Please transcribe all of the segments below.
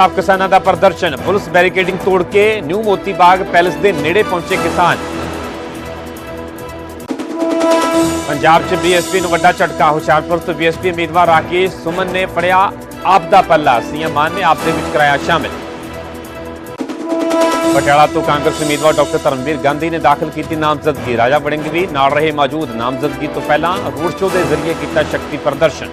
ਆਪ ਕਿਸਾਨਾਂ ਦਾ ਪ੍ਰਦਰਸ਼ਨ। ਪੁਲਿਸ ਬੈਰੀਕੇਡਿੰਗ ਤੋੜ ਕੇ ਨਿਊ ਮੋਤੀ ਬਾਗ ਪੈਲਸ ਦੇ ਨੇੜੇ ਪਹੁੰਚੇ ਕਿਸਾਨ। ਪੰਜਾਬ 'ਚ ਬੀਐਸਪੀ ਨੂੰ ਵੱਡਾ ਝਟਕਾ, ਹੁਸ਼ਿਆਰਪੁਰ ਤੋਂ ਬੀਐਸਪੀ ਉਮੀਦਵਾਰ ਰਾਕੇਸ਼ ਸੁਮਨ ਨੇ ਫੜਿਆ ਆਪ ਦਾ ਪੱਲਾ। ਸੀਐਮ ਮਾਨ ਨੇ ਆਪ ਦੇ ਵਿੱਚ ਕਰਾਇਆ ਸ਼ਾਮਿਲ। ਪਟਿਆਲਾ ਤੋਂ ਕਾਂਗਰਸ ਉਮੀਦਵਾਰ ਡਾਕਟਰ ਧਰਮਵੀਰ ਗਾਂਧੀ ਨੇ ਦਾਖਲ ਕੀਤੀ ਨਾਮਜ਼ਦਗੀ। ਰਾਜਾ ਵੜਿੰਗ ਵੀ ਨਾਲ ਰਹੇ ਮੌਜੂਦ। ਨਾਮਜ਼ਦਗੀ ਤੋਂ ਪਹਿਲਾਂ ਰੋਡ ਸ਼ੋਅ ਦੇ ਜ਼ਰੀਏ ਕੀਤਾ ਸ਼ਕਤੀ ਪ੍ਰਦਰਸ਼ਨ।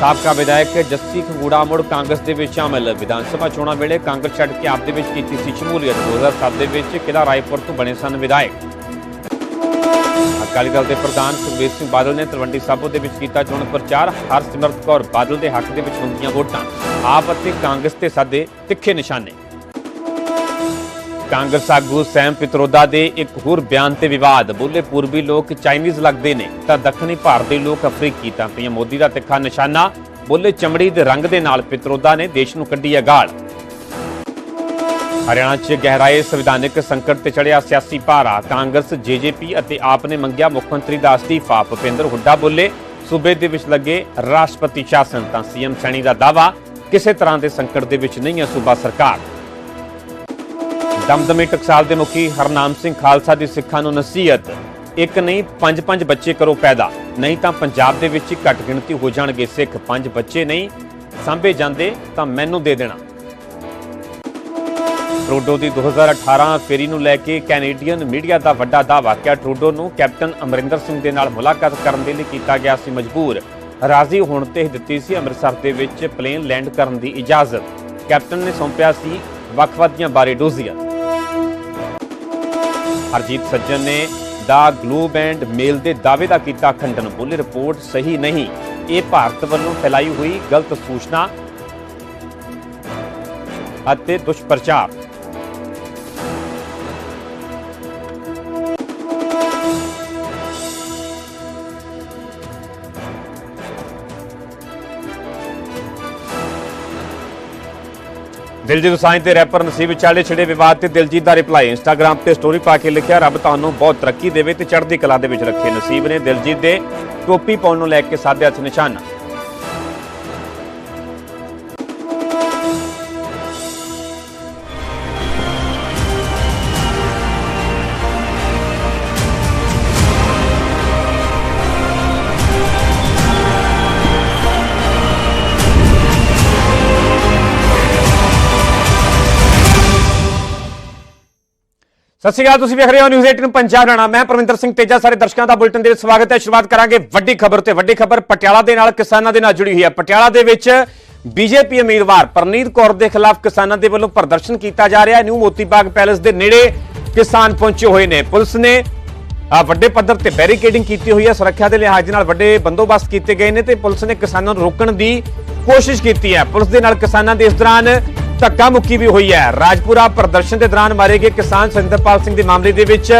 ਸਾਬਕਾ ਵਿਧਾਇਕ ਜੱਸੀ ਖੰਗੂੜਾ ਮੁੜ ਕਾਂਗਰਸ ਦੇ ਵਿੱਚ ਸ਼ਾਮਲ। ਵਿਧਾਨ ਸਭਾ ਚੋਣਾਂ ਵੇਲੇ ਕਾਂਗਰਸ ਛੱਡ ਕੇ ਆਪ ਦੇ ਵਿੱਚ ਕੀਤੀ ਸੀ ਸ਼ਮੂਲੀਅਤ। 2007 ਦੇ ਵਿੱਚ ਕਿਲਾ ਰਾਏਪੁਰ ਤੋਂ ਬਣੇ ਸਨ ਵਿਧਾਇਕ। ਅਕਾਲੀ ਦਲ ਦੇ ਪ੍ਰਧਾਨ ਸੁਖਬੀਰ ਸਿੰਘ ਬਾਦਲ ਨੇ ਤਲਵੰਡੀ ਸਾਬੋ ਦੇ ਵਿੱਚ ਕੀਤਾ ਚੋਣ ਪ੍ਰਚਾਰ। ਹਰਸਿਮਰਤ ਕੌਰ ਬਾਦਲ ਦੇ ਹੱਕ ਦੇ ਵਿੱਚ ਹੁੰਦੀਆਂ ਵੋਟਾਂ। ਆਪ ਅਤੇ ਕਾਂਗਰਸ ਤੇ ਸਾਦੇ ਤਿੱਖੇ ਨਿਸ਼ਾਨੇ। ਕਾਂਗਰਸ ਆਗੂ ਸੈਮ ਪਿਤਰੋਦਾ ਦੇ ਇੱਕ ਹੋਰ ਬਿਆਨ ਤੇ ਵਿਵਾਦ। ਬੋਲੇ ਪੂਰਬੀ ਲੋਕ ਚਾਈਨੀਜ਼ ਲੱਗਦੇ ਨੇ, ਤਾਂ ਦੱਖਣੀ ਭਾਰਤ ਲੋਕ ਅਫਰੀਕੀ ਤਾਂ ਪੀਐਮ ਮੋਦੀ ਦਾ ਤਿੱਖਾ ਨਿਸ਼ਾਨਾ। ਬੋਲੇ ਚਮੜੀ ਦੇ ਰੰਗ ਦੇ ਨਾਲ ਪਿਤਰੋਦਾ ਨੇ ਦੇਸ਼ ਨੂੰ ਕੱਢੀ ਹੈ ਗਾਲ। ਹਰਿਆਣਾ 'ਚ ਗਹਿਰਾਏ ਸੰਵਿਧਾਨਕ ਸੰਕਟ ਤੇ ਚੜਿਆ ਸਿਆਸੀ ਭਾਰਾ। ਕਾਂਗਰਸ ਜੇਜੇਪੀ ਅਤੇ ਆਪ ਨੇ ਮੰਗਿਆ ਮੁੱਖ ਮੰਤਰੀ ਦਾ ਅਸਤੀਫਾ। ਭੁਪਿੰਦਰ ਹੁੱਡਾ ਬੋਲੇ, ਸੂਬੇ ਦੇ ਵਿੱਚ ਲੱਗੇ ਰਾਸ਼ਟਰਪਤੀ ਸ਼ਾਸਨ ਤਾਂ ਸੀਐਮ ਸੈਣੀ ਦਾ ਦਾਵਾ ਕਿਸੇ ਤਰ੍ਹਾਂ ਦੇ ਸੰਕਟ ਦੇ ਵਿੱਚ ਨਹੀਂ ਹੈ ਸੂਬਾ ਸਰਕਾਰ। ਦਮਦਮੀ ਟਕਸਾਲ ਦੇ ਮੁਖੀ ਹਰਨਾਮ ਸਿੰਘ ਖਾਲਸਾ ਦੀ ਸਿੱਖਾਂ ਨੂੰ ਨਸੀਹਤ। ਇੱਕ ਨਹੀਂ ਪੰਜ ਪੰਜ ਬੱਚੇ ਕਰੋ ਪੈਦਾ। ਨਹੀਂ ਤਾਂ ਪੰਜਾਬ ਦੇ ਵਿੱਚ ਹੀ ਘੱਟ ਗਿਣਤੀ ਹੋ ਜਾਣਗੇ ਸਿੱਖ। ਪੰਜ ਬੱਚੇ ਨਹੀਂ, ਸਾਂਭੇ ਜਾਂਦੇ ਤਾਂ ਮੈਨੂੰ ਦੇ ਦੇਣਾ। ਟਰੂਡੋ ਦੀ 2018 ਫੇਰੀ ਨੂੰ ਲੈ ਕੇ ਕੈਨੇਡੀਅਨ ਮੀਡੀਆ ਦਾ ਵੱਡਾ ਦਾਅਵਾ ਕਿ ਟਰੂਡੋ ਨੂੰ ਕੈਪਟਨ ਅਮਰਿੰਦਰ ਸਿੰਘ ਦੇ ਨਾਲ ਮੁਲਾਕਾਤ ਕਰਨ ਦੇ ਲਈ ਕੀਤਾ ਗਿਆ ਸੀ ਮਜਬੂਰ। ਰਾਜ਼ੀ ਹੋਣ ਤੇ ਦਿੱਤੀ ਸੀ ਅੰਮ੍ਰਿਤਸਰ ਦੇ ਵਿੱਚ ਪਲੇਨ ਲੈਂਡ ਕਰਨ ਦੀ ਇਜਾਜ਼ਤ। ਕੈਪਟਨ ਨੇ ਸੌਂਪਿਆ ਸੀ ਵੱਖ-ਵੱਖ ਦੀਆਂ ਬਾਰੇ ਡੋਜ਼ੀਆਂ। ਹਰਜੀਤ ਸੱਜਣ ਨੇ ਦਾ ਗਲੋਬ ਐਂਡ ਮੇਲ ਦੇ ਦਾਅਵੇ ਦਾ ਕੀਤਾ ਖੰਡਨ। ਬੋਲੇ ਰਿਪੋਰਟ ਸਹੀ ਨਹੀਂ। ਇਹ ਭਾਰਤ ਵੱਲੋਂ ਫੈਲਾਈ ਹੋਈ ਗਲਤ ਸੂਚਨਾ ਅਤੇ ਦੁਸ਼ਪ੍ਰਚਾਰ। ਦਿਲਜੀਤ ਦੋਸਾਂਝ ਤੇ ਰੈਪਰ ਨਸੀਬ ਵਿਚਾਲੇ ਛਿੜੇ ਵਿਵਾਦ ਤੇ ਦਿਲਜੀਤ ਦਾ ਰਿਪਲਾਈ ਇੰਸਟਾਗ੍ਰam ਤੇ ਸਟੋਰੀ ਪਾ ਕੇ ਲਿਖਿਆ, ਰੱਬ ਤੁਹਾਨੂੰ ਬਹੁਤ ਤਰੱਕੀ ਦੇਵੇ ਤੇ ਚੜ੍ਹਦੀ ਕਲਾ ਦੇ ਵਿੱਚ ਰੱਖੇ। ਨਸੀਬ ਨੇ ਦਿਲਜੀਤ ਦੇ ਟੋਪੀ ਪਾਉਣ ਨੂੰ ਲੈ ਕੇ ਸਾਧਿਆ ਸੀ ਨਿਸ਼ਾਨਾ। ਸਤਿ ਸ਼੍ਰੀ ਅਕਾਲ, ਤੁਸੀਂ ਵੇਖ ਰਹੇ ਹੋ ਨਿਊਜ਼ 18 ਪੰਜਾਬ ਰਾਣਾ। ਮੈਂ ਪ੍ਰਵਿੰਦਰ ਸਿੰਘ ਤੇਜਾ, ਸਾਰੇ ਦਰਸ਼ਕਾਂ ਦਾ ਬੁਲਟਨ ਦੇ ਸਵਾਗਤ ਹੈ। ਸ਼ੁਰੂਆਤ ਕਰਾਂਗੇ ਵੱਡੀ ਖਬਰ ਤੇ। ਵੱਡੀ ਖਬਰ ਪਟਿਆਲਾ ਦੇ ਨਾਲ ਕਿਸਾਨਾਂ ਦੇ ਨਾਲ ਜੁੜੀ ਹੋਈ ਹੈ। ਪਟਿਆਲਾ ਦੇ ਵਿੱਚ ਬੀਜੇਪੀ ਉਮੀਦਵਾਰ ਪਰਨੀਤ ਕੌਰ ਦੇ ਖਿਲਾਫ ਕਿਸਾਨਾਂ ਦੇ ਵੱਲੋਂ ਪ੍ਰਦਰਸ਼ਨ ਕੀਤਾ ਜਾ ਰਿਹਾ ਹੈ। ਨਿਊ ਮੋਤੀ ਬਾਗ ਪੈਲੇਸ ਦੇ ਨੇੜੇ ਕਿਸਾਨ ਪਹੁੰਚੇ ਹੋਏ ਨੇ। ਪੁਲਿਸ ਨੇ ਵੱਡੇ ਪੱਧਰ ਤੇ ਬੈਰੀਕੇਡਿੰਗ ਕੀਤੀ ਹੋਈ ਹੈ। ਸੁਰੱਖਿਆ ਦੇ ਲਿਹਾਜ਼ ਨਾਲ ਵੱਡੇ ਬੰਦੋਬਸਤ ਕੀਤੇ ਗਏ ਨੇ ਤੇ ਪੁਲਿਸ ਨੇ ਕਿਸਾਨਾਂ ਨੂੰ ਰੋਕਣ ਦੀ ਕੋਸ਼ਿਸ਼ ਕੀਤੀ ਹੈ। ਪੁਲਿਸ ਦੇ ਨਾਲ ਕਿਸਾਨਾਂ ਦੇ ਇਸ ਦੌਰਾਨ ਧੱਕਾ ਮੁੱਕੀ ਵੀ ਹੋਈ ਹੈ। ਰਾਜਪੁਰਾ ਪ੍ਰਦਰਸ਼ਨ ਦੇ ਦੌਰਾਨ ਮਾਰੇ ਗਏ ਕਿਸਾਨ ਸਿੰਦਰਪਾਲ ਸਿੰਘ ਦੇ ਮਾਮਲੇ ਦੇ ਵਿੱਚ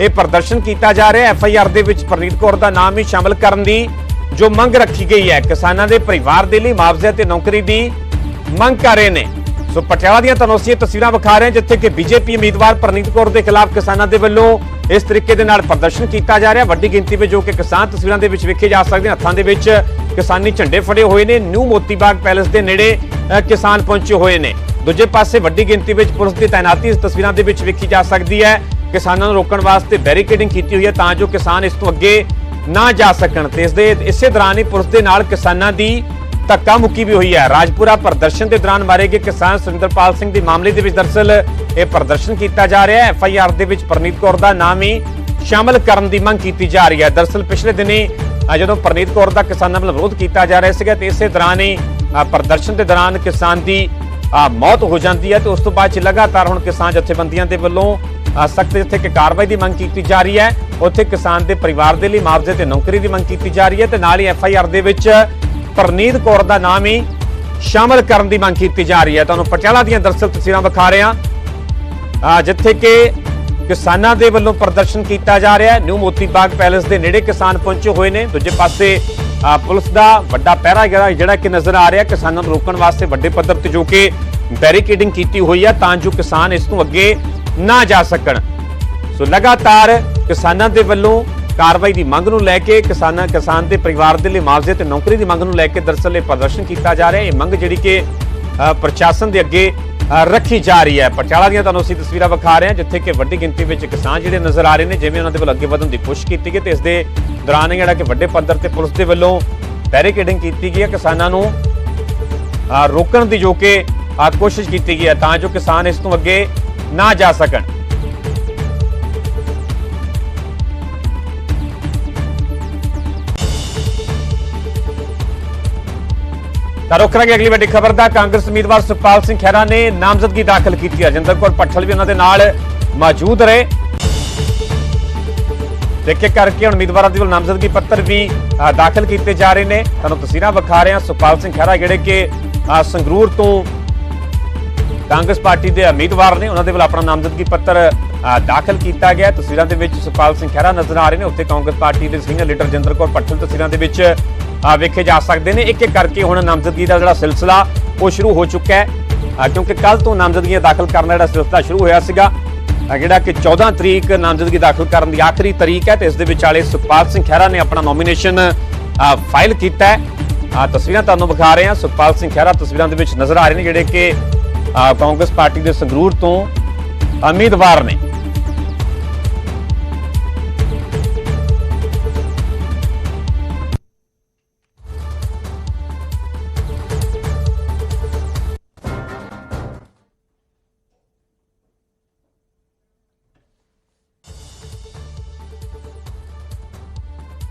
ਇਹ ਪ੍ਰਦਰਸ਼ਨ ਕੀਤਾ ਜਾ ਰਿਹਾ ਹੈ। ਐਫ ਆਈ ਆਰ ਦੇ ਵਿੱਚ ਪ੍ਰਨੀਤ ਕੌਰ ਦਾ ਨਾਮ ਵੀ ਸ਼ਾਮਲ ਕਰਨ ਦੀ ਜੋ ਮੰਗ ਰੱਖੀ ਗਈ ਹੈ। ਕਿਸਾਨਾਂ ਦੇ ਪਰਿਵਾਰ ਦੇ ਲਈ ਮੁਆਵਜ਼ੇ ਤੇ ਨੌਕਰੀ ਦੀ ਮੰਗ ਕਰ ਰਹੇ ਨੇ। ਸੋ ਪਟਿਆਲਾ ਦੀਆਂ ਤੁਹਾਨੂੰ ਅਸੀਂ ਇਹ ਤਸਵੀਰਾਂ ਵਿਖਾ ਰਹੇ ਜਿੱਥੇ ਕਿ ਬੀਜੇਪੀ ਉਮੀਦਵਾਰ ਪ੍ਰਨੀਤ ਕੌਰ ਦੇ ਖਿਲਾਫ ਕਿਸਾਨਾਂ ਦੇ ਵੱਲੋਂ ਇਸ ਤਰੀਕੇ ਦੇ ਨਾਲ ਪ੍ਰਦਰਸ਼ਨ ਕੀਤਾ ਜਾ ਰਿਹਾ। ਵੱਡੀ ਗਿਣਤੀ ਵਿੱਚ ਜੋ ਕਿ ਕਿਸਾਨ ਤਸਵੀਰਾਂ ਦੇ ਵਿੱਚ ਵੇਖੇ ਜਾ ਸਕਦੇ ਹਨ ਹੱਥਾਂ ਦੇ ਵਿੱਚ ਕਿਸਾਨੀ ਝੰਡੇ ਫੜੇ ਹੋਏ ਨੇ। ਨਿਊ ਮੋਤੀ ਬਾਗ ਪੈਲੇਸ ਦੇ ਨੇੜੇ ਕਿਸਾਨ ਪਹੁੰਚੇ ਹੋਏ ਨੇ। ਦੂਜੇ ਪਾਸੇ ਵੱਡੀ ਗਿਣਤੀ ਵਿੱਚ ਪੁਲਿਸ ਦੀ ਤਾਇਨਾਤੀ ਇਸ ਤਸਵੀਰਾਂ ਦੇ ਵਿੱਚ ਵੇਖੀ ਜਾ ਸਕਦੀ ਹੈ। ਕਿਸਾਨਾਂ ਨੂੰ ਰੋਕਣ ਵਾਸਤੇ ਬੈਰੀਕੇਡਿੰਗ ਕੀਤੀ ਹੋਈ ਹੈ ਤਾਂ ਜੋ ਕਿਸਾਨ ਇਸ ਤੋਂ ਅੱਗੇ ਨਾ ਜਾ ਸਕਣ। ਤੇ ਇਸ ਦੇ, ਇਸੇ ਦੌਰਾਨ ਹੀ ਪੁਲਿਸ ਦੇ ਨਾਲ ਕਿਸਾਨਾਂ ਦੀ ਧੱਕਾ ਮੁੱਕੀ ਵੀ ਹੋਈ ਹੈ। ਰਾਜਪੁਰਾ ਪ੍ਰਦਰਸ਼ਨ ਦੇ ਦੌਰਾਨ ਮਾਰੇ ਗਏ ਕਿਸਾਨ ਸੁਰਿੰਦਰਪਾਲ ਸਿੰਘ ਦੇ ਮਾਮਲੇ ਦੇ ਵਿੱਚ ਦਰਸਲ ਇਹ ਪ੍ਰਦਰਸ਼ਨ ਕੀਤਾ ਜਾ ਰਿਹਾ ਹੈ। ਐਫ ਆਈ ਆਰ ਦੇ ਵਿੱਚ ਪ੍ਰਨੀਤ ਕੌਰ ਦਾ ਨਾਮ ਹੀ ਸ਼ਾਮਲ ਕਰਨ ਦੀ ਮੰਗ ਕੀਤੀ ਜਾ ਰਹੀ ਹੈ। ਦਰਸਲ ਪਿਛਲੇ ਦਿਨੀ ਜਦੋਂ ਪ੍ਰਨੀਤ ਕੌਰ ਦਾ ਕਿਸਾਨਾਂ ਵੱਲੋਂ ਵਿਰੋਧ ਕੀਤਾ ਜਾ ਰਿਹਾ ਸੀਗਾ, ਤੇ ਇਸੇ ਦੌਰਾਨ ਹੀ ਪ੍ਰਦਰਸ਼ਨ ਦੇ ਦੌਰਾਨ ਕਿਸਾਨ ਦੀ ਮੌਤ ਹੋ ਜਾਂਦੀ ਹੈ ਤੇ ਉਸ ਤੋਂ ਬਾਅਦ ਚ ਲਗਾਤਾਰ ਹੁਣ ਕਿਸਾਨ ਜਥੇਬੰਦੀਆਂ ਦੇ ਵੱਲੋਂ ਸਖਤ ਜਿੱਥੇ ਕਿ ਕਾਰਵਾਈ ਦੀ ਮੰਗ ਕੀਤੀ ਜਾ ਰਹੀ ਹੈ। ਉੱਥੇ ਕਿਸਾਨ ਦੇ ਪਰਿਵਾਰ ਦੇ ਲਈ ਮੁਆਵਜ਼ੇ ਤੇ ਨੌਕਰੀ ਦੀ ਮੰਗ ਕੀਤੀ ਜਾ ਰਹੀ ਹੈ ਤੇ ਨਾਲ ਹੀ ਐਫ ਆਈ ਆਰ ਦੇ ਵਿੱਚ ਪਰਨੀਤ ਕੌਰ ਦਾ ਨਾਮ ਹੀ ਸ਼ਾਮਲ ਕਰਨ ਦੀ ਮੰਗ ਕੀਤੀ ਜਾ ਰਹੀ ਹੈ। ਤੁਹਾਨੂੰ ਪਟਿਆਲਾ ਦੀਆਂ ਦਰਸਲ ਤਸਵੀਰਾਂ ਵਿਖਾ ਰਹੇ ਹਾਂ। ਜਿੱਥੇ ਕਿ ਕਿਸਾਨਾਂ ਦੇ ਵੱਲੋਂ ਪ੍ਰਦਰਸ਼ਨ ਕੀਤਾ ਜਾ ਰਿਹਾ ਹੈ। ਨਿਊ ਮੋਤੀ ਬਾਗ ਪੈਲੇਸ ਦੇ ਨੇੜੇ ਕਿਸਾਨ ਪਹੁੰਚੇ ਹੋਏ ਨੇ। ਦੂਜੇ ਪਾਸੇ ਪੁਲਿਸ ਦਾ ਵੱਡਾ ਪਹਿਰਾ ਜਿਹੜਾ ਜਿਹੜਾ ਕਿ ਨਜ਼ਰ ਆ ਰਿਹਾ ਕਿਸਾਨਾਂ ਨੂੰ ਰੋਕਣ ਵਾਸਤੇ ਵੱਡੇ ਪੱਧਰ ਤੇ ਜੋ ਕਿ ਬੈਰੀਕੇਡਿੰਗ ਕੀਤੀ ਹੋਈ ਹੈ, ਤਾਂ ਜੋ ਕਿਸਾਨ ਇਸ ਤੋਂ ਅੱਗੇ ਨਾ ਜਾ ਸਕਣ। ਸੋ ਲਗਾਤਾਰ ਕਿਸਾਨਾਂ ਦੇ ਵੱਲੋਂ ਕਾਰਵਾਈ ਦੀ ਮੰਗ ਨੂੰ ਲੈ ਕੇ ਕਿਸਾਨਾਂ, ਕਿਸਾਨ ਦੇ ਪਰਿਵਾਰ ਦੇ ਲਈ ਮੁਆਵਜ਼ੇ ਤੇ ਨੌਕਰੀ ਦੀ ਮੰਗ ਨੂੰ ਲੈ ਕੇ ਦਰਅਸਲ ਇਹ ਪ੍ਰਦਰਸ਼ਨ ਕੀਤਾ ਜਾ ਰਿਹਾ ਹੈ। ਇਹ ਮੰਗ ਜਿਹੜੀ ਕਿ ਪ੍ਰਸ਼ਾਸਨ ਦੇ ਅੱਗੇ ਰੱਖੀ ਜਾ ਰਹੀ ਹੈ। ਪਟਿਆਲਾ ਦੀਆਂ ਤੁਹਾਨੂੰ ਅਸੀਂ ਤਸਵੀਰਾਂ ਵਿਖਾ ਰਹੇ ਹਾਂ, ਜਿੱਥੇ ਕਿ ਵੱਡੀ ਗਿਣਤੀ ਵਿੱਚ ਕਿਸਾਨ ਜਿਹੜੇ ਨਜ਼ਰ ਆ ਰਹੇ ਨੇ, ਜਿਵੇਂ ਉਹਨਾਂ ਦੇ ਵੱਲ ਅੱਗੇ ਵਧਣ ਦੀ ਕੋਸ਼ਿਸ਼ ਕੀਤੀ ਗਈ ਤੇ ਇਸ ਦੇ ਦੌਰਾਨ ਜਿਹੜਾ ਕਿ ਵੱਡੇ ਪੱਧਰ ਤੇ ਪੁਲਿਸ ਦੇ ਵੱਲੋਂ ਬੈਰੀਕੇਡਿੰਗ ਕੀਤੀ ਗਈ ਹੈ। ਕਿਸਾਨਾਂ ਨੂੰ ਰੋਕਣ ਦੀ ਜੋ ਕਿ ਕੋਸ਼ਿਸ਼ ਕੀਤੀ ਗਈ ਹੈ ਤਾਂ ਜੋ ਕਿਸਾਨ ਇਸ ਤੋਂ ਅੱਗੇ ਨਾ ਜਾ ਸਕਣ। ਤਾਂ ਰੁਕ ਕਰਾਂਗੇ ਅਗਲੀ ਵੱਡੀ ਖਬਰ ਦਾ। ਕਾਂਗਰਸ ਉਮੀਦਵਾਰ ਸੁਖਪਾਲ ਸਿੰਘ ਖਹਿਰਾ ਨੇ ਨਾਮਜ਼ਦਗੀ ਦਾਖਲ ਕੀਤੀ। ਹੈ ਜਿੰਦਰ ਕੌਰ ਪੱਠਲ ਵੀ ਉਹਨਾਂ ਦੇ ਨਾਲ ਮੌਜੂਦ ਰਹੇ। ਦੇਖੇ ਕਰਕੇ ਹੁਣ ਉਮੀਦਵਾਰਾਂ ਦੇ ਵੱਲ ਨਾਮਜ਼ਦਗੀ ਪੱਤਰ ਵੀ ਦਾਖਲ ਕੀਤੇ ਜਾ ਰਹੇ ਨੇ। ਤੁਹਾਨੂੰ ਤਸਵੀਰਾਂ ਵਿਖਾ ਰਹੇ ਹਾਂ। ਸੁਖਪਾਲ ਸਿੰਘ ਖਹਿਰਾ ਜਿਹੜੇ ਕਿ ਸੰਗਰੂਰ ਤੋਂ ਕਾਂਗਰਸ ਪਾਰਟੀ ਦੇ ਉਮੀਦਵਾਰ ਨੇ, ਉਹਨਾਂ ਦੇ ਵੱਲ ਆਪਣਾ ਨਾਮਜ਼ਦਗੀ ਪੱਤਰ ਦਾਖਲ ਕੀਤਾ ਗਿਆ। ਤਸਵੀਰਾਂ ਦੇ ਵਿੱਚ ਸੁਖਪਾਲ ਸਿੰਘ ਖਹਿਰਾ ਨਜ਼ਰ ਆ ਰਹੇ ਨੇ। ਉੱਥੇ ਕਾਂਗਰਸ ਪਾਰਟੀ ਦੇ ਸੀਨੀਅਰ ਲੀਡਰ ਜਿੰਦਰ ਕੌਰ ਪੱਠਲ ਤਸਵੀਰਾਂ ਦੇ ਵਿੱਚ ਵੇਖੇ ਜਾ ਸਕਦੇ ਨੇ। ਇੱਕ ਇੱਕ ਕਰਕੇ ਹੁਣ ਨਾਮਜ਼ਦਗੀ ਦਾ ਜਿਹੜਾ ਸਿਲਸਿਲਾ ਉਹ ਸ਼ੁਰੂ ਹੋ ਚੁੱਕਾ ਹੈ। ਕਿਉਂਕਿ ਕੱਲ ਤੋਂ ਨਾਮਜ਼ਦਗੀਆਂ ਦਾਖਲ ਕਰਨ ਦਾ ਜਿਹੜਾ ਸਿਲਸਿਲਾ ਸ਼ੁਰੂ ਹੋਇਆ ਸੀਗਾ ਜਿਹੜਾ ਕਿ 14 ਤਰੀਕ ਨਾਮਜ਼ਦਗੀ ਦਾਖਲ ਕਰਨ ਦੀ ਆਖਰੀ ਤਰੀਕ ਹੈ ਤੇ ਇਸ ਦੇ ਵਿਚਾਲੇ ਸੁਖਪਾਲ ਸਿੰਘ ਖਹਿਰਾ ਨੇ ਆਪਣਾ ਨੋਮੀਨੇਸ਼ਨ ਫਾਈਲ ਕੀਤਾ ਹੈ। ਅ, ਤਸਵੀਰਾਂ ਤੁਹਾਨੂੰ ਵਿਖਾ ਰਹੇ ਹਾਂ। ਸੁਖਪਾਲ ਸਿੰਘ ਖਹਿਰਾ ਤਸਵੀਰਾਂ ਦੇ ਵਿੱਚ ਨਜ਼ਰ ਆ ਰਹੇ ਨੇ ਜਿਹੜੇ ਕਿ ਕਾਂਗਰਸ ਪਾਰਟੀ ਦੇ ਸੰਗਰੂਰ ਤੋਂ ਉਮੀਦਵਾਰ ਨੇ।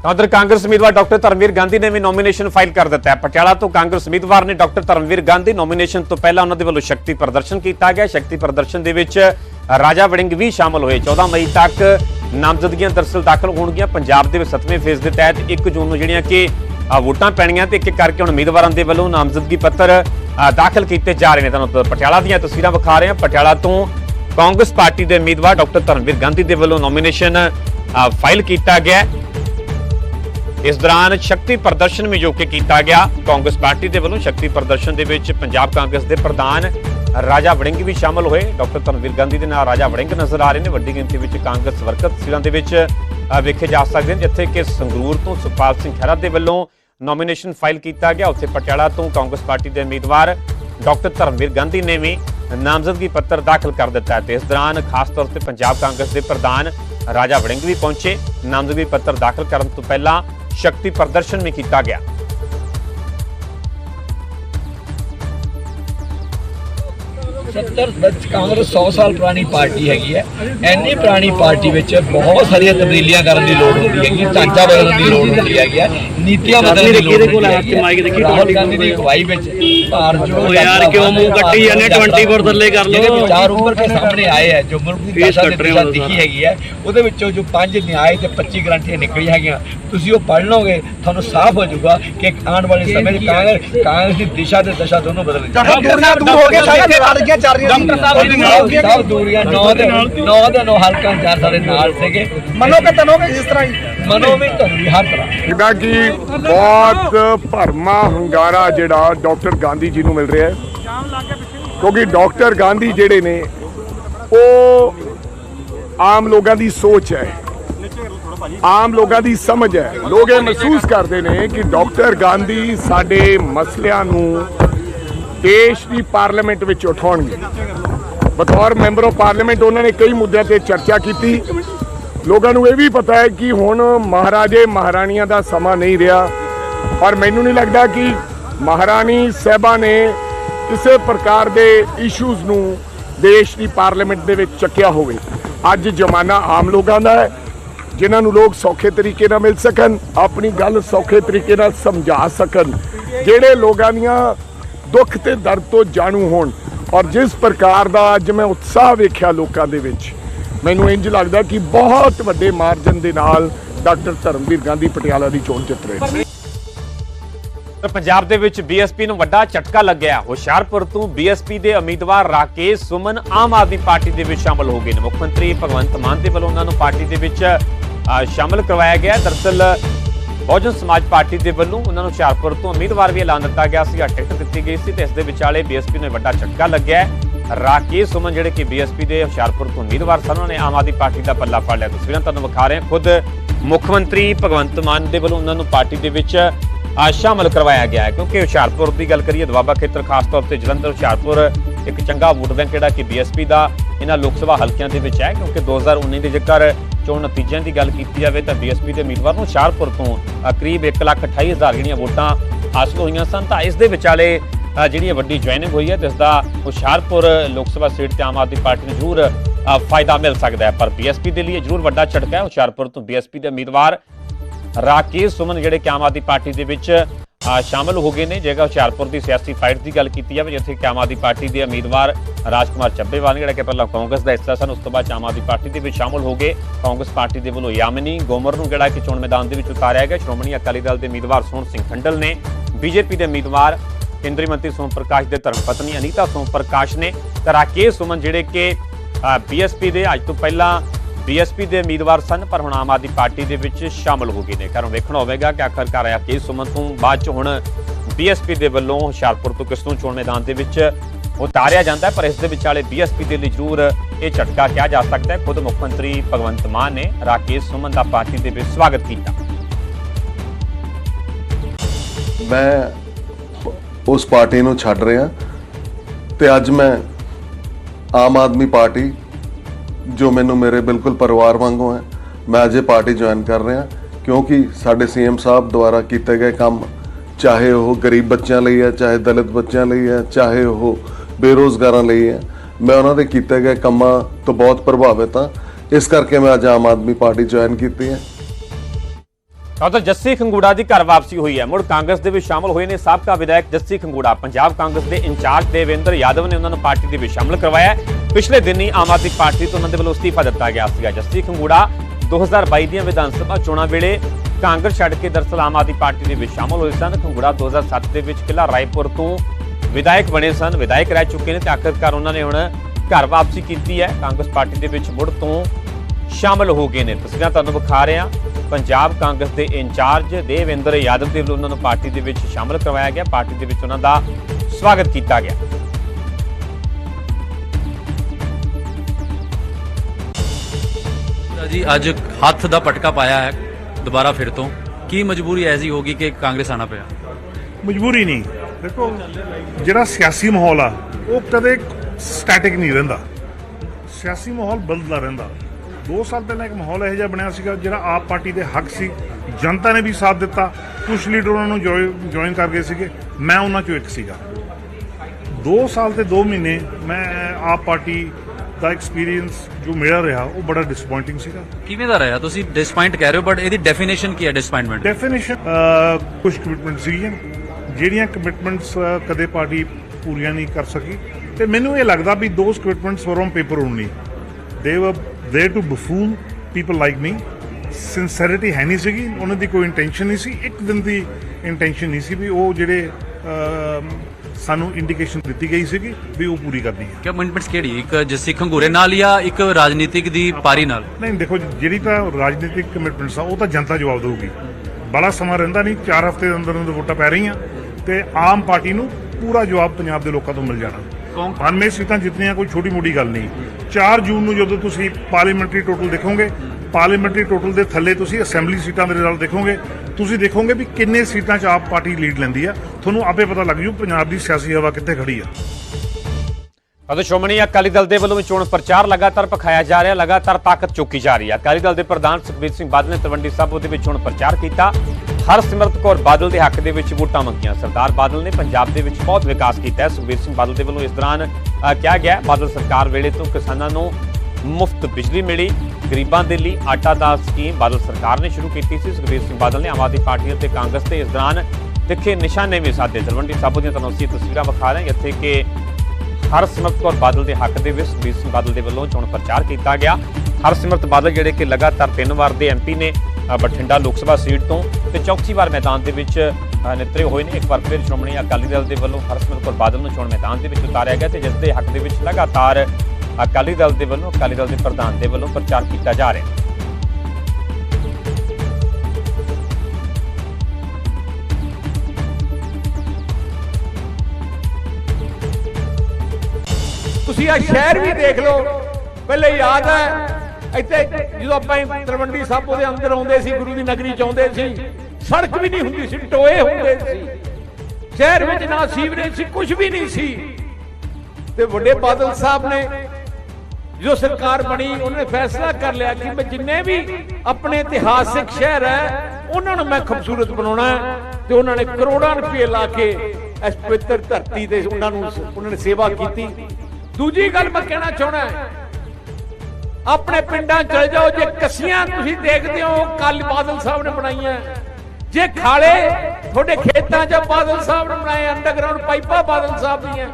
ਤਾਂ ਉਧਰ ਕਾਂਗਰਸ ਉਮੀਦਵਾਰ ਡਾਕਟਰ ਧਰਮਵੀਰ ਗਾਂਧੀ ਨੇ ਵੀ ਨੋਮੀਨੇਸ਼ਨ ਫਾਈਲ ਕਰ ਦਿੱਤਾ ਹੈ। ਪਟਿਆਲਾ ਤੋਂ ਕਾਂਗਰਸ ਉਮੀਦਵਾਰ ਨੇ ਡਾਕਟਰ ਧਰਮਵੀਰ ਗਾਂਧੀ ਨੋਮੀਨੇਸ਼ਨ ਤੋਂ ਪਹਿਲਾਂ ਉਹਨਾਂ ਦੇ ਵੱਲੋਂ ਸ਼ਕਤੀ ਪ੍ਰਦਰਸ਼ਨ ਕੀਤਾ ਗਿਆ। ਸ਼ਕਤੀ ਪ੍ਰਦਰਸ਼ਨ ਦੇ ਵਿੱਚ ਰਾਜਾ ਵੜਿੰਗ ਵੀ ਸ਼ਾਮਲ ਹੋਏ। 14 ਮਈ ਤੱਕ ਨਾਮਜ਼ਦਗੀਆਂ ਦਰਸਲ ਦਾਖਲ ਹੋਣਗੀਆਂ। ਪੰਜਾਬ ਦੇ ਵਿੱਚ 7ਵੇਂ ਫੇਜ਼ ਦੇ ਤਹਿਤ 1 ਜੂਨ ਨੂੰ ਜਿਹੜੀਆਂ ਕਿ ਵੋਟਾਂ ਪੈਣੀਆਂ ਤੇ ਇੱਕ ਇੱਕ ਕਰਕੇ ਹੁਣ ਉਮੀਦਵਾਰਾਂ ਦੇ ਵੱਲੋਂ ਨਾਮਜ਼ਦਗੀ ਪੱਤਰ ਦਾਖਲ ਕੀਤੇ ਜਾ ਰਹੇ ਨੇ। ਤੁਹਾਨੂੰ ਪਟਿਆਲਾ ਦੀਆਂ ਤਸਵੀਰਾਂ ਵਿਖਾ ਰਹੇ ਹਾਂ। ਪਟਿਆਲਾ ਤੋਂ ਕਾਂਗਰਸ ਪਾਰਟੀ ਦੇ ਉਮੀਦਵਾਰ ਡਾਕਟਰ ਧਰਮਵੀਰ ਗਾਂਧੀ ਦੇ ਵੱਲੋਂ ਨੋਮੀਨੇਸ਼ਨ ਫਾਈਲ ਕੀਤਾ ਗਿਆ ਇਸ ਦੌਰਾਨ ਸ਼ਕਤੀ ਪ੍ਰਦਰਸ਼ਨ ਵੀ ਜੋ ਕਿ ਕੀਤਾ ਗਿਆ, ਕਾਂਗਰਸ ਪਾਰਟੀ ਦੇ ਵੱਲੋਂ ਸ਼ਕਤੀ ਪ੍ਰਦਰਸ਼ਨ ਦੇ ਵਿੱਚ ਪੰਜਾਬ ਕਾਂਗਰਸ ਦੇ ਪ੍ਰਧਾਨ ਰਾਜਾ ਵੜਿੰਗ ਵੀ ਸ਼ਾਮਲ ਹੋਏ। ਡਾਕਟਰ ਧਰਮਵੀਰ ਗਾਂਧੀ ਦੇ ਨਾਲ ਰਾਜਾ ਵੜਿੰਗ ਨਜ਼ਰ ਆ ਰਹੇ ਨੇ। ਵੱਡੀ ਗਿਣਤੀ ਵਿੱਚ ਕਾਂਗਰਸ ਵਰਕਰ ਤਸਵੀਰਾਂ ਦੇ ਵਿੱਚ ਵੇਖੇ ਜਾ ਸਕਦੇ ਨੇ, ਜਿੱਥੇ ਕਿ ਸੰਗਰੂਰ ਤੋਂ ਸੁਖਪਾਲ ਸਿੰਘ ਖਹਿਰਾ ਦੇ ਵੱਲੋਂ ਨੋਮੀਨੇਸ਼ਨ ਫਾਈਲ ਕੀਤਾ ਗਿਆ। ਉੱਥੇ ਪਟਿਆਲਾ ਤੋਂ ਕਾਂਗਰਸ ਪਾਰਟੀ ਦੇ ਉਮੀਦਵਾਰ ਡਾਕਟਰ ਧਰਮਵੀਰ ਗਾਂਧੀ ਨੇ ਵੀ ਨਾਮਜ਼ਦਗੀ ਪੱਤਰ ਦਾਖਲ ਕਰ ਦਿੱਤਾ ਹੈ ਤੇ ਇਸ ਦੌਰਾਨ ਖਾਸ ਤੌਰ ਤੇ ਪੰਜਾਬ ਕਾਂਗਰਸ ਦੇ ਪ੍ਰਧਾਨ ਰਾਜਾ ਵੜਿੰਗ ਵੀ ਪਹੁੰਚੇ। ਨਾਮਜ਼ਦਗੀ ਪੱਤਰ ਦਾਖਲ ਕਰਨ ਤੋਂ ਪਹਿਲਾਂ शक्ति प्रदर्शन में किया गया 70 ਵਿੱਚ ਕਾਂਗਰਸ 100 ਸਾਲ ਪੁਰਾਣੀ ਪਾਰਟੀ ਹੈਗੀ ਹੈ। ਐਨੀ ਪੁਰਾਣੀ ਪਾਰਟੀ ਵਿੱਚ ਬਹੁਤ ਸਾਰੀਆਂ ਤਬਦੀਲੀਆਂ ਕਰਨ ਦੀ ਲੋੜ ਹੁੰਦੀ ਹੈਗੀ ਢਾਂਚਾ ਬਦਲਣ ਦੀ ਲੋੜ ਹੁੰਦੀ ਹੈ ਨੀਤੀਆਂ ਬਦਲਣ ਦੀ ਲੋੜ ਹੁੰਦੀ ਹੈ। ਰਾਹੁਲ ਗਾਂਧੀ ਦੀ ਅਗਵਾਈ ਵਿੱਚ ਭਾਰਤ ਜੋ ਯਾਰ ਕਿਉਂ ਮੂੰਹ ਕੱਟੀ ਜਾਂਦੇ 24 ਥੱਲੇ ਕਰ ਲਓ। ਜਿਹੜੇ ਵਿਚਾਰ ਉਮਰ ਦੇ ਸਾਹਮਣੇ ਆਏ ਹੈ ਜੋ ਮੁਲਕ ਦੀ ਦਸ਼ਾ ਦੇ ਦਿਖੀ ਹੈਗੀ ਹੈ ਉਹਦੇ ਵਿੱਚੋਂ ਜੋ ਪੰਜ ਨਿਆਂ ਤੇ 25 ਗਰੰਟੀਆਂ ਨਿਕਲੀਆਂ ਹੈਗੀਆਂ ਤੁਸੀਂ ਉਹ ਪੜ੍ਹ ਲਓਗੇ ਤੁਹਾਨੂੰ ਸਾਫ਼ ਹੋ ਜਾਊਗਾ ਕਿ ਆਉਣ ਵਾਲੇ ਸਮੇਂ ਦੇ ਕਾਂਗਰਸ ਕਾਂਗਰਸ ਦੀ ਦਿਸ਼ਾ ਤੇ ਦਸ਼ਾ ਦੋਨੋਂ ਬਦਲ ਜਾਣਗੇ ਦੂਰ ਹੋ ਗਿਆ? ਸਾਈਡ ਤੇ ਵੱਧ ਗਿਆ? ਚੱਲ ਰਹੀ ਸੀ। ਸਭ ਦੂਰੀਆਂ ਨੌ ਦੇ ਨੌ ਦੇ ਨੌ ਹਲਕਾਂ ਚਾਰ ਸਾਡੇ ਨਾਲ ਸੀਗੇ। ਮੰਨੋ ਕਿ ਤਨੋਗੇ ਜਿਸ ਤਰ੍ਹਾਂ ਹੀ। ਮਨੋ ਵੀ ਧਰਮੀ ਹਰ ਤਰ੍ਹਾਂ। ਜਿੱਦਾਂ ਕਿ ਬਹੁਤ ਭਰਮਾ ਹੰਗਾਰਾ ਜਿਹੜਾ ਡਾਕਟਰ ਗਾਂਧੀ ਜੀ ਨੂੰ ਮਿਲ ਰਿਹਾ ਹੈ। ਕਿਉਂਕਿ ਡਾਕਟਰ ਗਾਂਧੀ ਜਿਹੜੇ ਨੇ ਉਹ ਆਮ ਲੋਕਾਂ ਦੀ ਸੋਚ ਹੈ। ਆਮ ਲੋਕਾਂ ਦੀ ਸਮਝ ਹੈ। ਲੋਕ ਇਹ ਮਹਿਸੂਸ ਕਰਦੇ ਨੇ ਕਿ ਡਾਕਟਰ ਗਾਂਧੀ ਸਾਡੇ ਮਸਲਿਆਂ ਨੂੰ ਦੇਸ਼ ਦੀ ਪਾਰਲੀਮੈਂਟ ਵਿੱਚ ਉਠਾਉਣਗੇ। ਬਤੌਰ ਮੈਂਬਰ ਆਫ ਪਾਰਲੀਮੈਂਟ ਉਹਨਾਂ ਨੇ ਕਈ ਮੁੱਦਿਆਂ ਤੇ ਚਰਚਾ ਕੀਤੀ। ਲੋਕਾਂ ਨੂੰ ਇਹ ਵੀ ਪਤਾ ਹੈ ਕਿ ਹੁਣ ਮਹਾਰਾਜੇ ਮਹਾਰਾਣੀਆਂ ਦਾ ਸਮਾਂ ਨਹੀਂ ਰਿਹਾ। ਔਰ ਮੈਨੂੰ ਨਹੀਂ ਲੱਗਦਾ ਕਿ ਮਹਾਰਾਣੀ ਸਾਹਿਬਾ ਨੇ ਕਿਸੇ ਪ੍ਰਕਾਰ ਦੇ ਇਸ਼ੂਜ਼ ਨੂੰ ਦੇਸ਼ ਦੀ ਪਾਰਲੀਮੈਂਟ ਦੇ ਵਿੱਚ ਚੱਕਿਆ ਹੋਵੇ। ਅੱਜ ਜ਼ਮਾਨਾ ਆਮ ਲੋਕਾਂ ਦਾ ਹੈ, ਜਿਨ੍ਹਾਂ ਨੂੰ ਲੋਕ ਸੌਖੇ ਤਰੀਕੇ ਨਾਲ ਮਿਲ ਸਕਣ, ਆਪਣੀ ਗੱਲ ਸੌਖੇ ਤਰੀਕੇ ਨਾਲ ਸਮਝਾ ਸਕਣ। ਜਿਹੜੇ ਲੋਕਾਂ ਦੀਆਂ ਦੁੱਖ ਤੇ ਦਰਦ ਤੋਂ ਜਾਣੂ ਹੋਣ ਔਰ ਜਿਸ ਪ੍ਰਕਾਰ ਦਾ ਅੱਜ ਮੈਂ ਉਤਸ਼ਾਹ ਵੇਖਿਆ ਲੋਕਾਂ ਦੇ ਵਿੱਚ ਮੈਨੂੰ ਇੰਜ ਲੱਗਦਾ ਕਿ ਬਹੁਤ ਵੱਡੇ ਮਾਰਜਨ ਦੇ ਨਾਲ ਡਾਕਟਰ ਧਰਮਵੀਰ ਗਾਂਧੀ ਪਟਿਆਲਾ ਦੀ ਚੋਣ ਜਿੱਤ ਰਹੇ ਨੇ। ਪੰਜਾਬ ਦੇ ਵਿੱਚ ਬੀਐਸਪੀ ਨੂੰ ਵੱਡਾ ਝਟਕਾ ਲੱਗਿਆ। ਹੁਸ਼ਿਆਰਪੁਰ ਤੋਂ ਬੀਐਸਪੀ ਦੇ ਉਮੀਦਵਾਰ ਰਾਕੇਸ਼ ਸੁਮਨ ਆਮ ਆਦਮੀ ਪਾਰਟੀ ਦੇ ਵਿੱਚ ਸ਼ਾਮਲ ਹੋ ਗਏ ਨੇ। ਮੁੱਖ ਮੰਤਰੀ ਭਗਵੰਤ ਮਾਨ ਦੇ ਵੱਲੋਂ ਉਹਨਾਂ ਨੂੰ ਪਾਰਟੀ ਦੇ ਵਿੱਚ ਅ, ਸ਼ਾਮਲ ਕਰਵਾਇਆ ਗਿਆ। ਦਰਅਸਲ ਬਹੁਜਨ ਸਮਾਜ ਪਾਰਟੀ ਦੇ ਵੱਲੋਂ ਉਹਨਾਂ ਨੂੰ ਹੁਸ਼ਿਆਰਪੁਰ ਤੋਂ ਉਮੀਦਵਾਰ ਵੀ ਐਲਾਨ ਦਿੱਤਾ ਗਿਆ ਸੀ ਟਿਕਟ ਦਿੱਤੀ ਗਈ ਸੀ ਤੇ ਇਸ ਦੇ ਵਿਚਾਲੇ ਬੀਐਸਪੀ ਨੂੰ ਵੱਡਾ ਝਟਕਾ ਲੱਗਿਆ ਰਾਕੇਸ਼ ਸੁਮਨ ਜਿਹੜੇ ਕਿ ਬੀਐਸਪੀ ਦੇ ਹੁਸ਼ਿਆਰਪੁਰ ਤੋਂ ਉਮੀਦਵਾਰ ਸਨ, ਉਹਨਾਂ ਨੇ ਆਮ ਆਦਮੀ ਪਾਰਟੀ ਦਾ ਪੱਲਾ ਫੜ ਲਿਆ। ਤਸਵੀਰਾਂ ਤੁਹਾਨੂੰ ਵਿਖਾ ਰਹੇ ਹਾਂ। ਖੁਦ ਮੁੱਖ ਮੰਤਰੀ ਭਗਵੰਤ ਮਾਨ ਦੇ ਵੱਲੋਂ ਉਹਨਾਂ ਨੂੰ ਪਾਰਟੀ ਦੇ ਵਿੱਚ ਆ ਸ਼ਾਮਲ ਕਰਵਾਇਆ ਗਿਆ ਹੈ। ਕਿਉਂਕਿ ਹੁਸ਼ਿਆਰਪੁਰ ਦੀ ਗੱਲ ਕਰੀਏ ਦਵਾਬਾ ਖੇਤਰ ਖਾਸ ਤੌਰ ਤੇ ਜਲੰਧਰ, ਹੁਸ਼ਿਆਰਪੁਰ ਇੱਕ ਚੰਗਾ ਵੋਟ ਬੈਂਕ ਜਿਹੜਾ ਕਿ ਬੀਐਸਪੀ ਦਾ ਇਹਨਾਂ ਲੋਕ ਸਭਾ ਹਲਕਿਆਂ ਦੇ ਵਿੱਚ ਹੈ ਕਿਉਂਕਿ 2019 ਦੇ ਜੇਕਰ ਚੋਣ ਨਤੀਜਿਆਂ ਦੀ ਗੱਲ ਕੀਤੀ ਜਾਵੇ ਤਾਂ ਬੀਐਸਪੀ ਦੇ ਉਮੀਦਵਾਰ ਨੂੰ ਹੁਸ਼ਿਆਰਪੁਰ ਤੋਂ ਅ, ਕਰੀਬ 1,28,000 ਜਿਹੜੀਆਂ ਵੋਟਾਂ ਹਾਸਲ ਹੋਈਆਂ ਸਨ ਤਾਂ ਇਸ ਦੇ ਵਿਚਾਲੇ ਜਿਹੜੀ ਵੱਡੀ ਜੁਆਇਨਿੰਗ ਹੋਈ ਹੈ ਜਿਸ ਦਾ ਹੁਸ਼ਿਆਰਪੁਰ ਲੋਕ ਸਭਾ ਸੀਟ ਤੇ ਆਮ ਆਦਮੀ ਪਾਰਟੀ ਨੂੰ ਜ਼ਰੂਰ ਫਾਇਦਾ ਮਿਲ ਸਕਦਾ ਹੈ। ਪਰ ਬੀਐਸਪੀ ਦੇ ਲਈ ਇਹ ਜ਼ਰੂਰ ਵੱਡਾ ਝਟਕਾ ਹੈ ਹੁਸ਼ਿਆਰਪੁਰ ਤੋਂ ਬੀਐਸਪੀ ਦੇ ਉਮੀਦਵਾਰ ਰਾਕੇਸ਼ ਸੁਮਨ ਜਿਹੜੇ ਕਿ ਆਮ ਆਦਮੀ ਪਾਰਟੀ ਦੇ ਵਿੱਚ ਸ਼ਾਮਲ ਹੋ ਗਏ ਨੇ। ਜੇਕਰ ਹੁਸ਼ਿਆਰਪੁਰ ਦੀ ਸਿਆਸੀ ਫਾਈਟ ਦੀ ਗੱਲ ਕੀਤੀ ਜਾਵੇ, ਜਿੱਥੇ ਕਿ ਆਮ ਆਦਮੀ ਪਾਰਟੀ ਦੇ ਉਮੀਦਵਾਰ ਰਾਜਕੁਮਾਰ ਚੱਬੇਵਾਲ ਨੇ, ਜਿਹੜਾ ਕਿ ਪਹਿਲਾਂ ਕਾਂਗਰਸ ਦਾ ਹਿੱਸਾ ਸਨ, ਉਸ ਤੋਂ ਬਾਅਦ ਆਮ ਆਦਮੀ ਪਾਰਟੀ ਦੇ ਵਿੱਚ ਸ਼ਾਮਲ ਹੋ ਗਏ। ਕਾਂਗਰਸ ਪਾਰਟੀ ਦੇ ਵੱਲੋਂ ਯਾਮਨੀ ਗੋਮਰ ਨੂੰ ਜਿਹੜਾ ਕਿ ਚੋਣ ਮੈਦਾਨ ਦੇ ਵਿੱਚ ਉਤਾਰਿਆ ਗਿਆ। ਸ਼੍ਰੋਮਣੀ ਅਕਾਲੀ ਦਲ ਦੇ ਉਮੀਦਵਾਰ ਸੋਹਣ ਸਿੰਘ ਖੰਡਲ ਨੇ, ਬੀਜੇਪੀ ਦੇ ਉਮੀਦਵਾਰ ਕੇਂਦਰੀ ਮੰਤਰੀ ਸੋਮ ਪ੍ਰਕਾਸ਼ ਦੇ ਧਰਮ ਪਤਨੀ ਅਨੀਤਾ ਸੋਮ ਪ੍ਰਕਾਸ਼ ਨੇ, ਤਾਂ ਰਾਕੇਸ਼ ਸੁਮਨ ਜਿਹੜੇ ਕਿ ਬੀਐਸਪੀ ਦੇ ਅੱਜ ਤੋਂ ਪਹਿਲਾਂ ਬੀਐਸਪੀ ਦੇ ਉਮੀਦਵਾਰ ਸਨ, ਪਰ ਹੁਣ ਆਮ ਆਦਮੀ ਪਾਰਟੀ ਦੇ ਵਿੱਚ ਸ਼ਾਮਲ ਹੋ ਗਏ ਨੇ। ਕਾਰਨ ਵੇਖਣਾ ਹੋਵੇਗਾ ਕਿ ਆਖਰਕਾਰ ਰਾਕੇਸ਼ ਸੁਮਨ ਤੋਂ ਬਾਅਦ ਚ ਹੁਣ ਬੀਐਸਪੀ ਦੇ ਵੱਲੋਂ ਹੁਸ਼ਿਆਰਪੁਰ ਤੋਂ ਕਿਸ ਨੂੰ ਚੋਣ ਮੈਦਾਨ ਦੇ ਵਿੱਚ ਉਤਾਰਿਆ ਜਾਂਦਾ ਪਰ ਇਸ ਦੇ ਵਿਚਾਲੇ ਬੀਐਸਪੀ ਦੇ ਲਈ ਜ਼ਰੂਰ ਇਹ ਝਟਕਾ ਕਿਹਾ ਜਾ ਸਕਦਾ ਹੈ। ਖੁਦ ਮੁੱਖ ਮੰਤਰੀ ਭਗਵੰਤ ਮਾਨ ਨੇ ਰਾਕੇਸ਼ ਸੁਮਨ ਦਾ ਪਾਰਟੀ ਦੇ ਵਿੱਚ ਸਵਾਗਤ ਕੀਤਾ। ਮੈਂ ਉਸ ਪਾਰਟੀ ਨੂੰ ਛੱਡ ਰਿਹਾ ਤੇ ਅੱਜ ਮੈਂ ਆਮ ਆਦਮੀ ਪਾਰਟੀ ਜੋ ਮੈਨੂੰ ਮੇਰੇ ਬਿਲਕੁਲ ਪਰਿਵਾਰ ਵਾਂਗੂ ਹੈ, ਮੈਂ ਅੱਜ ਇਹ ਪਾਰਟੀ ਜੁਆਇਨ ਕਰ ਰਿਹਾ, ਕਿਉਂਕਿ ਸਾਡੇ ਸੀਐਮ ਸਾਹਿਬ ਦੁਆਰਾ ਕੀਤੇ ਗਏ ਕੰਮ, ਚਾਹੇ ਉਹ ਗਰੀਬ ਬੱਚਿਆਂ ਲਈ ਹੈ, ਚਾਹੇ ਦਲਿਤ ਬੱਚਿਆਂ ਲਈ ਹੈ, ਚਾਹੇ ਉਹ ਬੇਰੋਜ਼ਗਾਰਾਂ ਲਈ ਹੈ, ਮੈਂ ਉਹਨਾਂ ਦੇ ਕੀਤੇ ਗਏ ਕੰਮਾਂ ਤੋਂ ਬਹੁਤ ਪ੍ਰਭਾਵਿਤ ਹਾਂ। ਇਸ ਕਰਕੇ ਮੈਂ ਅੱਜ ਆਮ ਆਦਮੀ ਪਾਰਟੀ ਜੁਆਇਨ ਕੀਤੀ ਹੈ। ਡਾਕਟਰ ਜੱਸੀ ਖੰਗੂੜਾ ਦੀ ਘਰ ਵਾਪਸੀ ਹੋਈ ਹੈ। ਮੁੜ ਕਾਂਗਰਸ ਦੇ ਵਿੱਚ ਸ਼ਾਮਲ ਹੋਏ ਨੇ ਸਾਬਕਾ ਵਿਧਾਇਕ ਜੱਸੀ ਖੰਗੂੜਾ। ਪੰਜਾਬ ਕਾਂਗਰਸ ਦੇ ਇੰਚਾਰਜ ਦੇਵੇਂਦਰ ਯਾਦਵ ਨੇ ਉਹਨਾਂ ਨੂੰ ਪਾਰਟੀ ਦੇ ਵਿੱਚ ਸ਼ਾਮਲ ਕਰਵਾਇਆ ਪਿਛਲੇ ਦਿਨ ਹੀ ਆਮ ਆਦਮੀ ਪਾਰਟੀ ਤੋਂ ਉਹਨਾਂ ਦੇ ਵੱਲੋਂ ਅਸਤੀਫਾ ਦਿੱਤਾ ਗਿਆ ਸੀਗਾ। ਜੱਸੀ ਖੰਗੂੜਾ 2022 ਦੀਆਂ ਵਿਧਾਨ ਸਭਾ ਚੋਣਾਂ ਵੇਲੇ ਕਾਂਗਰਸ ਛੱਡ ਕੇ ਦਰਸਲ ਆਮ ਆਦਮੀ ਪਾਰਟੀ ਦੇ ਵਿੱਚ ਸ਼ਾਮਲ ਹੋਏ ਸਨ। ਖੰਗੂੜਾ 2007 ਦੇ ਵਿੱਚ ਕਿਲਾ ਰਾਏਪੁਰ ਤੋਂ ਵਿਧਾਇਕ ਬਣੇ ਸਨ। ਵਿਧਾਇਕ ਰਹਿ ਚੁੱਕੇ ਨੇ ਤੇ ਆਖਰਕਾਰ ਉਹਨਾਂ ਨੇ ਹੁਣ ਘਰ ਵਾਪਸੀ ਕੀਤੀ ਹੈ। ਕਾਂਗਰਸ ਪਾਰਟੀ ਦੇ ਵਿੱਚ ਮੁੜ ਤੋਂ ਸ਼ਾਮਲ ਹੋ ਗਏ ਨੇ। ਤਸਵੀਰਾਂ ਤੁਹਾਨੂੰ ਵਿਖਾ ਰਹੇ ਹਾਂ। ਪੰਜਾਬ ਕਾਂਗਰਸ ਦੇ ਇੰਚਾਰਜ ਦੇਵਿੰਦਰ ਯਾਦਵ ਦੇ ਵੱਲੋਂ ਉਹਨਾਂ ਨੂੰ ਪਾਰਟੀ ਦੇ ਵਿੱਚ ਸ਼ਾਮਲ ਕਰਵਾਇਆ ਗਿਆ। ਪਾਰਟੀ ਦੇ ਵਿੱਚ ਉਹਨਾਂ ਦਾ ਸਵਾਗਤ ਕੀਤਾ ਗਿਆ। ਜੀ ਅੱਜ ਹੱਥ ਦਾ ਪਟਕਾ ਪਾਇਆ ਹੈ ਦੁਬਾਰਾ ਫਿਰ ਤੋਂ। ਕੀ ਮਜਬੂਰੀ ਐਸੀ ਹੋਗੀ ਕਿ ਕਾਂਗਰਸ ਆਣਾ ਪਿਆ? ਮਜਬੂਰੀ ਨਹੀਂ। ਦੇਖੋ ਜਿਹੜਾ ਸਿਆਸੀ ਮਾਹੌਲ ਆ ਉਹ ਕਦੇ ਸਟੈਟਿਕ ਨਹੀਂ ਰਹਿੰਦਾ। ਸਿਆਸੀ ਮਾਹੌਲ ਬਦਲਦਾ ਰਹਿੰਦਾ। 2 ਸਾਲ ਪਹਿਲਾਂ ਇੱਕ ਮਾਹੌਲ ਇਹੋ ਜਿਹਾ ਬਣਿਆ ਸੀਗਾ ਜਿਹੜਾ ਆਪ ਪਾਰਟੀ ਦੇ ਹੱਕ ਸੀ। ਜਨਤਾ ਨੇ ਵੀ ਸਾਥ ਦਿੱਤਾ। ਕੁਝ ਲੀਡਰ ਉਹਨਾਂ ਨੂੰ ਜੁਆਇਨ ਕਰ ਗਏ ਸੀਗੇ। ਮੈਂ ਉਹਨਾਂ ਚੋਂ ਇੱਕ ਸੀਗਾ। 2 ਸਾਲ ਤੇ 2 ਮਹੀਨੇ ਮੈਂ ਆਪ ਪਾਰਟੀ ਦਾ ਐਕਸਪੀਰੀਅੰਸ ਜੋ ਮੇਰਾ ਰਿਹਾ ਉਹ ਬੜਾ ਡਿਸਪਾਇੰਟਿੰਗ ਸੀਗਾ। ਕਿਵੇਂ ਦਾ ਰਿਹਾ? ਤੁਸੀਂ ਡਿਸਪਾਇੰਟ ਕਹਿ ਰਹੇ ਹੋ ਬਟ ਇਹਦੀ ਡੈਫੀਨੇਸ਼ਨ ਕੀ ਹੈ ਡਿਸਪਾਇੰਟਮੈਂਟ ਡੈਫੀਨੇਸ਼ਨ ਕੁਝ ਕਮਿਟਮੈਂਟ ਸੀਗੀਆਂ। ਜਿਹੜੀਆਂ ਕਮਿਟਮੈਂਟਸ ਕਦੇ ਪਾਰਟੀ ਪੂਰੀਆਂ ਨਹੀਂ ਕਰ ਸਕੀ। ਤੇ ਮੈਨੂੰ ਇਹ ਲੱਗਦਾ ਵੀ those commitments on paper only they were there to befool people like me sincerity ਹੈ ਨਹੀਂ ਸੀਗੀ ਉਹਨਾਂ ਦੀ ਕੋਈ ਇੰਟੈਂਸ਼ਨ ਨਹੀਂ ਸੀ ਇੱਕ ਦਿਨ ਦੀ ਇੰਟੈਂਸ਼ਨ ਨਹੀਂ ਸੀ ਵੀ ਉਹ ਜਿਹੜੇ ਸਾਨੂੰ ਇੰਡੀਕੇਸ਼ਨ ਦਿੱਤੀ ਗਈ ਸੀਗੀ ਵੀ ਉਹ ਪੂਰੀ ਕਰਦੀ ਹੈ। ਕਮਿਟਮੈਂਟਸ ਕਿਹੜੀ? ਇੱਕ ਜੱਸੀ ਖੰਗੂਰੇ ਨਾਲ ਜਾਂ ਇੱਕ ਰਾਜਨੀਤਿਕ ਦੀ ਪਾਰੀ ਨਾਲ? ਨਹੀਂ ਦੇਖੋ ਜਿਹੜੀ ਤਾਂ ਰਾਜਨੀਤਿਕ ਕਮਿਟਮੈਂਟਸ ਆ ਉਹ ਤਾਂ ਜਨਤਾ ਜਵਾਬ ਦੇਊਗੀ। ਬੜਾ ਸਮਾਂ ਰਹਿੰਦਾ ਨਹੀਂ ਚਾਰ ਹਫ਼ਤੇ ਦੇ ਅੰਦਰ ਅੰਦਰ ਵੋਟਾਂ ਪੈ ਰਹੀਆਂ ਤੇ ਆਮ ਪਾਰਟੀ ਨੂੰ ਪੂਰਾ ਜਵਾਬ ਪੰਜਾਬ ਦੇ ਲੋਕਾਂ ਤੋਂ ਮਿਲ ਜਾਣਾ। 92 ਸੀਟਾਂ ਜਿੱਤਣੀਆਂ ਕੋਈ ਛੋਟੀ ਮੋਟੀ ਗੱਲ ਨਹੀਂ। 4 ਜੂਨ ਨੂੰ ਜਦੋਂ ਤੁਸੀਂ ਪਾਰਲੀਮੈਂਟਰੀ ਟੋਟਲ ਦੇਖੋਗੇ, ਪਾਰਲੀਮੈਂਟਰੀ ਟੋਟਲ ਦੇ ਥੱਲੇ ਤੁਸੀਂ ਅਸੈਂਬਲੀ ਸੀਟਾਂ ਦੇ ਰਿਜ਼ਲਟ ਦੇਖੋਗੇ, ਤੁਸੀਂ ਦੇਖੋਗੇ ਵੀ ਕਿੰਨੇ ਸੀਟਾਂ 'ਚ ਆਪ ਪਾਰਟੀ ਲੀਡ ਲੈਂਦੀ ਆ। ਤੁਹਾਨੂੰ ਆਪੇ ਪਤਾ ਲੱਗ ਜੂ ਪੰਜਾਬ ਦੀ ਸਿਆਸੀ ਹਵਾ ਕਿੱਥੇ ਖੜੀ ਆ। ਅਤੇ ਸ਼੍ਰੋਮਣੀ ਅਕਾਲੀ ਦਲ ਦੇ ਵੱਲੋਂ ਵੀ ਚੋਣ ਪ੍ਰਚਾਰ ਲਗਾਤਾਰ ਪਖਾਇਆ ਜਾ ਰਿਹਾ, ਲਗਾਤਾਰ ਤਾਕਤ ਚੁੱਕੀ ਜਾ ਰਹੀ ਹੈ ਅਕਾਲੀ ਦਲ ਦੇ ਪ੍ਰਧਾਨ ਸੁਖਬੀਰ ਸਿੰਘ ਬਾਦਲ ਨੇ ਤਲਵੰਡੀ ਸਾਬੋ ਦੇ ਵਿੱਚ ਚੋਣ ਪ੍ਰਚਾਰ ਕੀਤਾ। ਹਰਸਿਮਰਤ ਕੌਰ ਬਾਦਲ ਦੇ ਹੱਕ ਦੇ ਵਿੱਚ ਵੋਟਾਂ ਮੰਗੀਆਂ। ਸਰਦਾਰ ਬਾਦਲ ਨੇ ਪੰਜਾਬ ਦੇ ਵਿੱਚ ਬਹੁਤ ਵਿਕਾਸ ਕੀਤਾ ਹੈ। ਸੁਖਬੀਰ ਸਿੰਘ ਬਾਦਲ ਦੇ ਵੱਲੋਂ ਇਸ ਦੌਰਾਨ ਕਿਹਾ ਗਿਆ ਬਾਦਲ ਸਰਕਾਰ ਵੇਲੇ ਤੋਂ ਕਿਸਾਨਾਂ ਨੂੰ ਮੁਫਤ ਬਿਜਲੀ ਮਿਲੀ। ਗਰੀਬਾਂ ਦੇ ਲਈ ਆਟਾ ਦਾ ਸਕੀਮ ਬਾਦਲ ਸਰਕਾਰ ਨੇ ਸ਼ੁਰੂ ਕੀਤੀ ਸੀ। ਸੁਖਬੀਰ ਸਿੰਘ ਬਾਦਲ ਨੇ ਆਮ ਆਦਮੀ ਪਾਰਟੀ ਅਤੇ ਕਾਂਗਰਸ ਤੇ ਇਸ ਦੌਰਾਨ ਤਿੱਖੇ ਨਿਸ਼ਾਨੇ ਵੀ ਸਾਧੇ। ਤਲਵੰਡੀ ਸਾਬੋ ਦੀਆਂ ਤੁਹਾਨੂੰ ਅਸੀਂ ਤਸਵੀਰਾਂ ਵਿਖਾ ਰਹੇ ਹਾਂ, ਜਿੱਥੇ ਕਿ ਹਰਸਿਮਰਤ ਕੌਰ ਬਾਦਲ ਦੇ ਹੱਕ ਦੇ ਵਿੱਚ ਸੁਖਬੀਰ ਸਿੰਘ ਬਾਦਲ ਦੇ ਵੱਲੋਂ ਚੋਣ ਪ੍ਰਚਾਰ ਕੀਤਾ ਗਿਆ। ਹਰਸਿਮਰਤ ਬਾਦਲ ਜਿਹੜੇ ਕਿ ਲਗਾਤਾਰ ਤਿੰਨ ਵਾਰ ਦੇ ਐਮਪੀ ਨੇ ਬਠਿੰਡਾ ਲੋਕ ਸਭਾ ਸੀਟ ਤੋਂ ਤੇ ਚੌਥੀ ਵਾਰ ਮੈਦਾਨ ਦੇ ਵਿੱਚ ਅ, ਨਿਤਰੇ ਹੋਏ ਨੇ। ਇੱਕ ਵਾਰ ਫਿਰ ਸ਼੍ਰੋਮਣੀ ਅਕਾਲੀ ਦਲ ਦੇ ਵੱਲੋਂ ਹਰਸਿਮਰਤ ਕੌਰ ਬਾਦਲ ਨੂੰ ਚੋਣ ਮੈਦਾਨ ਦੇ ਵਿੱਚ ਉਤਾਰਿਆ ਗਿਆ ਤੇ ਜਿਸ ਦੇ ਹੱਕ ਦੇ ਵਿੱਚ ਲਗਾਤਾਰ ਅਕਾਲੀ ਦਲ ਦੇ ਵੱਲੋਂ ਅਕਾਲੀ ਦਲ ਦੇ ਪ੍ਰਧਾਨ ਦੇ ਵੱਲੋਂ ਪ੍ਰਚਾਰ ਕੀਤਾ ਜਾ ਰਿਹਾ ਹੈ। ਤੁਸੀਂ ਆ ਸ਼ਹਿਰ ਵੀ ਦੇਖ ਲਓ। ਪਹਿਲੇ ਯਾਦ ਹੈ ਇੱਥੇ ਜਦੋਂ ਆਪਾਂ ਇਹ ਤਲਵੰਡੀ ਸਾਬੋ ਅੰਦਰ ਆਉਂਦੇ ਸੀ, ਗੁਰੂ ਦੀ ਨਗਰੀ ਚ ਆਉਂਦੇ ਸੀ, ਸੜਕ ਵੀ ਨਹੀਂ ਹੁੰਦੀ ਸੀ, ਟੋਏ ਹੁੰਦੇ ਸੀ। ਸ਼ਹਿਰ ਵਿੱਚ ਨਾ ਸੀਵਰੇਜ ਸੀ ਕੁਝ ਵੀ ਨਹੀਂ ਸੀ। ਤੇ ਵੱਡੇ ਬਾਦਲ ਸਾਹਿਬ ਨੇ ਜੋ ਸਰਕਾਰ ਬਣੀ, ਉਹਨੇ ਫੈਸਲਾ ਕਰ ਲਿਆ ਕਿ ਮੈਂ ਜਿੰਨੇ ਵੀ ਆਪਣੇ ਇਤਿਹਾਸਿਕ ਸ਼ਹਿਰ ਹੈ, ਉਹਨਾਂ ਨੂੰ ਮੈਂ ਖੂਬਸੂਰਤ ਬਣਾਉਣਾ ਤੇ ਉਹਨਾਂ ਨੇ ਕਰੋੜਾਂ ਰੁਪਏ ਲਾ ਕੇ ਇਸ ਪਵਿੱਤਰ ਧਰਤੀ ਤੇ ਉਹਨਾਂ ਨੂੰ, ਉਹਨਾਂ ਨੇ ਸੇਵਾ ਕੀਤੀ। ਦੂਜੀ ਗੱਲ ਮੈਂ ਕਹਿਣਾ ਚਾਹਣਾ ਆਪਣੇ ਪਿੰਡਾਂ ਚਲੇ ਜਾਓ, ਜੇ ਕਸੀਆਂ ਤੁਸੀਂ ਦੇਖਦੇ ਹੋ ਕੱਲ ਬਾਦਲ ਸਾਹਿਬ ਨੇ ਬਣਾਈਆਂ। ਜੇ ਖਾਲੇ, ਤੁਹਾਡੇ ਖੇਤਾਂ 'ਚ ਬਾਦਲ ਸਾਹਿਬ ਨੇ ਬਣਾਏ ਅੰਡਰਗਰਾਉਂਡ ਪਾਈਪਾਂ ਬਾਦਲ ਸਾਹਿਬ ਦੀਆਂ।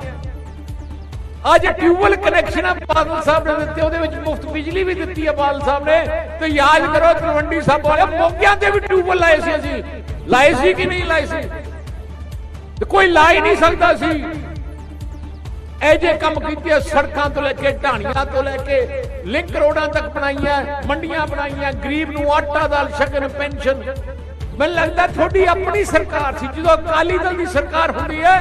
ਅੱਜ ਟਿਊਬਲ ਕਨੈਕਸ਼ਨ ਆ ਬਾਦਲ ਸਾਹਿਬ ਨੇ ਦਿੱਤੇ ਉਹਦੇ ਵਿੱਚ ਮੁਫਤ ਬਿਜਲੀ ਵੀ ਦਿੱਤੀ ਆ ਬਾਦਲ ਸਾਹਿਬ ਨੇ। ਤੇ ਯਾਦ ਕਰੋ, ਤਲਵੰਡੀ ਸਾਹਿਬ ਵਾਲੇ ਮੋਗਿਆਂ ਤੇ ਵੀ ਟਿਊਬਲ ਲਾਏ ਸੀ ਅਸੀਂ। ਲਾਏ ਸੀ ਕਿ ਨਹੀਂ ਲਾਏ ਸੀ? ਤੇ ਕੋਈ ਲਾ ਹੀ ਨਹੀਂ ਸਕਦਾ ਸੀ। ਇਹ ਜੇ ਕੰਮ ਕੀਤੇ ਸੜਕਾਂ ਤੋਂ ਲੈ ਕੇ, ਢਾਣੀਆਂ ਤੋਂ ਲੈ ਕੇ ਲਿੰਕ ਰੋਡਾਂ ਤੱਕ ਬਣਾਈਆਂ, ਮੰਡੀਆਂ ਬਣਾਈਆਂ, ਗਰੀਬ ਨੂੰ ਆਟਾ ਦਾਲ, ਸ਼ਗਨ, ਪੈਨਸ਼ਨ। ਮੈਨੂੰ ਲੱਗਦਾ ਤੁਹਾਡੀ ਆਪਣੀ ਸਰਕਾਰ ਸੀ, ਜਦੋਂ ਅਕਾਲੀ ਦਲ ਦੀ ਸਰਕਾਰ ਹੁੰਦੀ ਹੈ,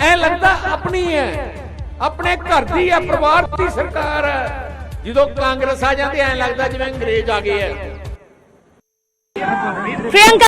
ਐ ਲੱਗਦਾ ਆਪਣੀ ਹੈ। ਆਪਣੇ ਘਰ ਦੀ ਹੈ, ਪਰਿਵਾਰ ਦੀ ਸਰਕਾਰ ਹੈ। ਜਦੋਂ ਕਾਂਗਰਸ ਆ ਜਾਂਦੀ, ਐ ਲੱਗਦਾ ਜਿਵੇਂ ਅੰਗਰੇਜ਼ ਆ ਗਏ ਹੈ। ਪ੍ਰਿਯੰਕਾ